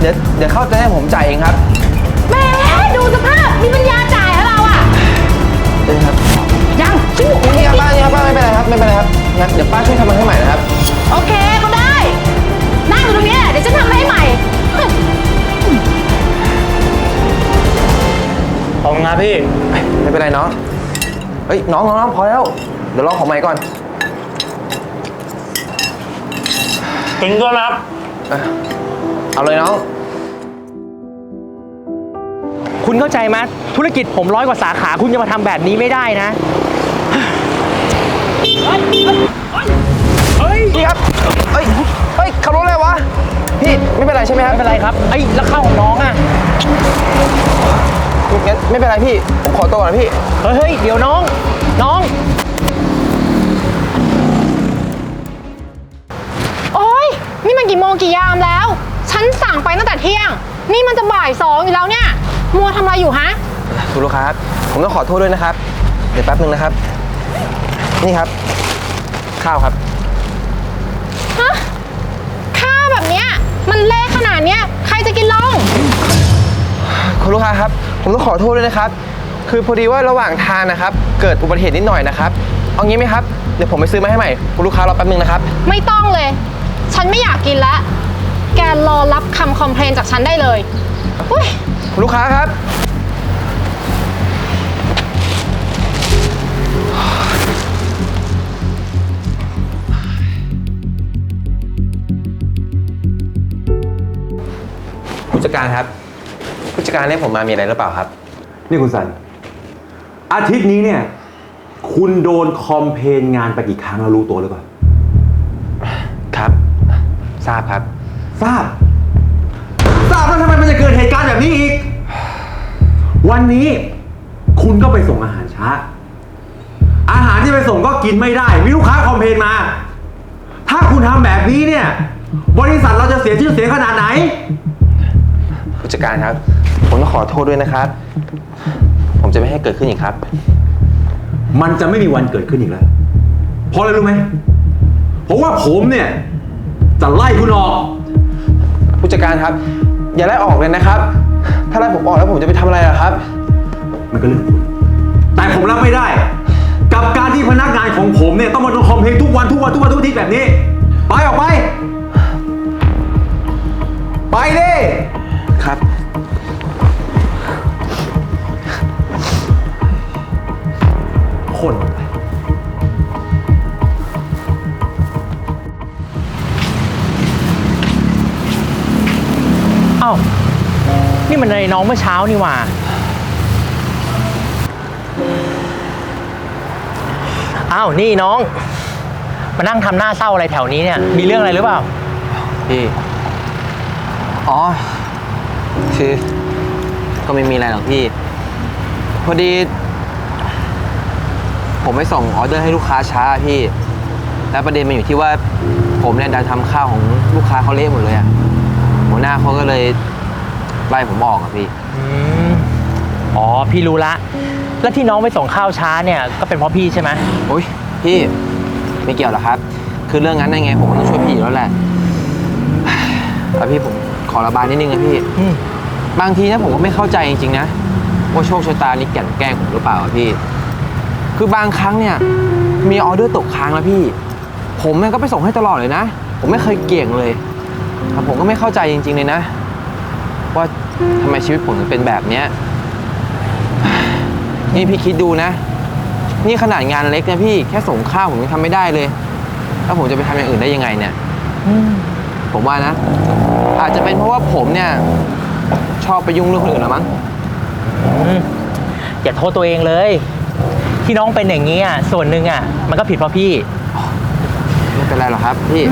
เดี๋ยวเข้าใจให้ผมจ่ายเองครับแหม่ดูสภาพมีปัญญาจ่ายแล้วเราอะ เองครับยังสู้นี่ครับป้านี่ครับป้าไม่เป็นไรครับไม่เป็นไรครับงั้นเดี๋ยวป้าช่วยทำมันให้ใหม่นะครับ โอเคก็ได้ นั่งอยู่ตรงเนี้ยเดี๋ยวฉันทำให้ใหม่เฮ้ยขอบคุณครับพี่ ไม่เป็นไรน้องเฮ้ยน้องน้องน้องพอแล้ว เดี๋ยวรอของใหม่ก่อนถึงด้วยนะครับเอ้ย เอาเลยน้อง คุณเข้าใจไหมธุรกิจผมร้อยกว่าสาขา คุณจะมาทำแบบนี้ไม่ได้นะเฮ้ยพี่ครับเฮ้ยเฮ้ย ขับรถอะไรวะ พี่ไม่เป็นไรใช่ไหมครับไม่เป็นไรครับไอ้ยแล้วข้าวของน้องอะ งั้นไม่เป็นไรพี่ ผมขอตัวก่อนนะพี่ เฮ้ยเฮ้ย เดี๋ยวน้อง น้อง โอ๊ย นี่มันกี่โมงกี่ยามแล้ว ฉันสั่งไปตั้งแต่เที่ยง นี่มันจะบ่ายสองอยู่แล้วเนี่ย มัวทำอะไรอยู่ฮะ คุณลูกค้าครับผมต้องขอโทษด้วยนะครับ เดี๋ยวแป๊บนึงนะครับ นี่ครับ ข้าวครับ ฮะข้าวแบบเนี้ยมันเละขนาดเนี้ยใครจะกินลง คุณลูกค้าครับ ผมต้องขอโทษด้วยนะครับ คือพอดีว่าระหว่างทางนะครับ เกิดอุบัติเหตุนิดหน่อยนะครับ เอางี้ไหมครับ เดี๋ยวผมไปซื้อมาให้ใหม่ คุณลูกค้ารอแป๊บนึงนะครับ ไม่ต้องเลย ฉันไม่อยากกินแล้วแกรอรับ คำคอมเพลนจากฉันได้เลยอุ้ยคุณลูกค้าครับ ผู้จัดการครับ ผู้จัดการเรียกผมมามีอะไรหรือเปล่าครับ นี่คุณสัน อาทิตย์นี้เนี่ย คุณโดนคอมเพลนงานไปกี่ครั้งแล้วรู้ตัวหรือเปล่า ครับ ทราบครับ ทราบ แบบนี้อีก วันนี้คุณก็ไปส่งอาหารช้า อาหารที่ไปส่งก็กินไม่ได้ มีลูกค้าคอมเพลนมา ถ้าคุณทำแบบนี้เนี่ย บริษัทเราจะเสียชื่อเสียงขนาดไหน ผู้จัดการครับ ผมต้องขอโทษด้วยนะครับ ผมจะไม่ให้เกิดขึ้นอีกครับ มันจะไม่มีวันเกิดขึ้นอีกแล้ว เพราะอะไรรู้ไหม เพราะว่าผมเนี่ย จะไล่คุณออก ผู้จัดการครับ อย่าไล่ออกเลยนะครับ ถ้าไล่ผมออกแล้วผมจะไปทำอะไรล่ะครับ มันก็เรื่องของคุณ แต่ผมรับไม่ได้ กับการที่พนักงานของผมเนี่ยต้องมาโดนคอมเพลนทุกวันทุกวันทุกวันทุกอาทิตย์แบบนี้ ไปออกไป ไปดิ ครับ คนเนี่มันในน้องเมื่อเช้านี่หว่า อ้าว นี่น้อง มานั่งทำหน้าเศร้าอะไรแถวนี้เนี่ย มีเรื่องอะไรหรือเปล่า พี่ อ๋อ คือ ก็ไม่มีอะไรหรอกพี่ พอดี ผมไปส่งออเดอร์ให้ลูกค้าช้าอะพี่ แล้วประเด็นมันอยู่ที่ว่า ผมเนี่ยดันทำข้าวของลูกค้าเขาเละหมดเลยอะหัวหน้าเขาก็เลย ไล่ผมออกอะพี่ อืมอ๋อ พี่รู้ละ แล้วที่น้องไปส่งข้าวช้าเนี่ยก็เป็นเพราะพี่ใช่ไหมโอ้ยพี่ไม่เกี่ยวหรอกครับ คือเรื่องนั้นยังไงผมก็ต้องช่วยพี่อยู่แล้วแหละ เอาพี่ผมขอระบายนิดนึงนะพี่ อืมบางทีนะผมก็ไม่เข้าใจจริงๆนะว่าโชคชะตานี่แกล้งแกล้งผมหรือเปล่าอะพี่ คือบางครั้งเนี่ย มีออเดอร์ตกค้างแล้วพี่ ผมเนี่ยก็ไปส่งให้ตลอดเลยนะ ผมไม่เคยเกี่ยงเลยแต่ผมก็ไม่เข้าใจจริง ๆเลยนะ ว่าทำไมชีวิตผมถึงเป็นแบบเนี้ยนี่พี่คิดดูนะ นี่ขนาดงานเล็กนะพี่แค่ส่งข้าวผมยังทำไม่ได้เลย แล้วผมจะไปทำอย่างอื่นได้ยังไงเนี่ยอืมผมว่านะ อาจจะเป็นเพราะว่าผมเนี่ย ชอบไปยุ่งเรื่องคนอื่นหรือมั้งอืมอย่าโทษตัวเองเลย ที่น้องเป็นอย่างนี้อะส่วนหนึ่งอะ มันก็ผิดเพราะพี่ ไม่เป็นไรหรอกครับพี่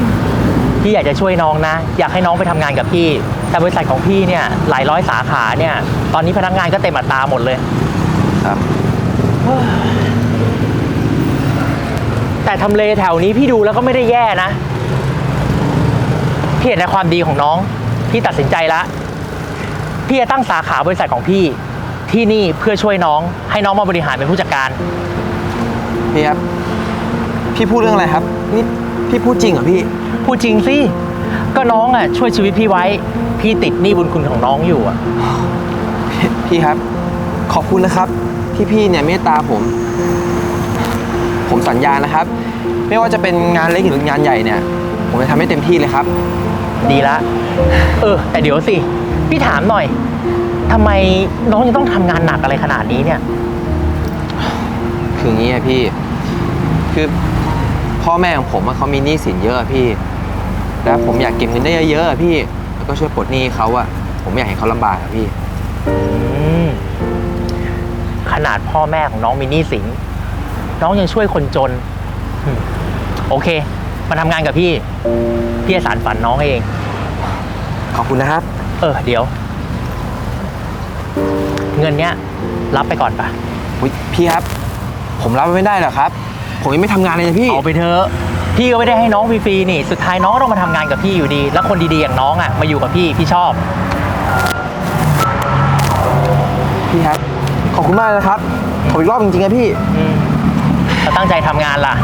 พี่อยากจะช่วยน้องนะ อยากให้น้องไปทำงานกับพี่ แต่บริษัทของพี่เนี่ยหลายร้อยสาขาเนี่ย ตอนนี้พนักงานก็เต็มอัตราหมดเลย ครับ แต่ทำเลแถวนี้พี่ดูแล้วก็ไม่ได้แย่นะ พี่เห็นในความดีของน้อง พี่ตัดสินใจละ พี่จะตั้งสาขาบริษัทของพี่ ที่นี่เพื่อช่วยน้อง ให้น้องมาบริหารเป็นผู้จัดการพี่ครับ พี่พูดเรื่องอะไรครับนี่ พี่พูดจริงเหรอพี่ พูดจริงสิ ก็น้องอะช่วยชีวิตพี่ไว้พพี่ติดหนี้บุญคุณของน้องอยู่อะพี่พี่ครับ ขอบคุณนะครับ ที่พี่เนี่ยเมตตาผม ผมสัญญานะครับ ไม่ว่าจะเป็นงานเล็กหรืองานใหญ่เนี่ย ผมจะทำให้เต็มที่เลยครับ ดีละ เออ แต่เดี๋ยวสิ พี่ถามหน่อยทำไมน้องยังต้องทำงานหนักอะไรขนาดนี้เนี่ย คืออย่างนี้อะพี่ คือ พ่อแม่ของผมอะเขามีหนี้สินเยอะอะพี่ แล้วผมอยากเก็บเงินได้เยอะๆอะพี่ แล้วก็ช่วยปลดหนี้เขาอะผมไม่อยากให้เขาลำบากอะพี่ อืมขนาดพ่อแม่ของน้องมีหนี้สินน้องยังช่วยคนจนอืมโอเค มาทำงานกับพี่ พี่จะสารฝันน้องเอง ขอบคุณนะครับ เออ เดี๋ยว เงินเนี้ย รับไปก่อนปะ อุ๊ยพี่ครับ ผมรับไม่ได้หรอกครับ ผมยังไม่ทำงานเลยนะพี่ เอาไปเถอะพี่ก็ไม่ได้ให้น้องฟรีๆนี่ สุดท้ายน้องก็ต้องมาทำงานกับพี่อยู่ดี แล้วคนดีๆอย่างน้องอะมาอยู่กับพี่พี่ชอบ พี่ครับ ขอบคุณมากนะครับ ขออีกรอบจริงๆนะพี่อืมเราตั้งใจทำงานล่ะ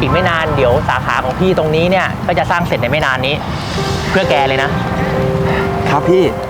อีกไม่นานเดี๋ยวสาขาของพี่ตรงนี้เนี่ย ก็จะสร้างเสร็จในไม่นานนี้ เพื่อแกเลยนะ ครับพี่โ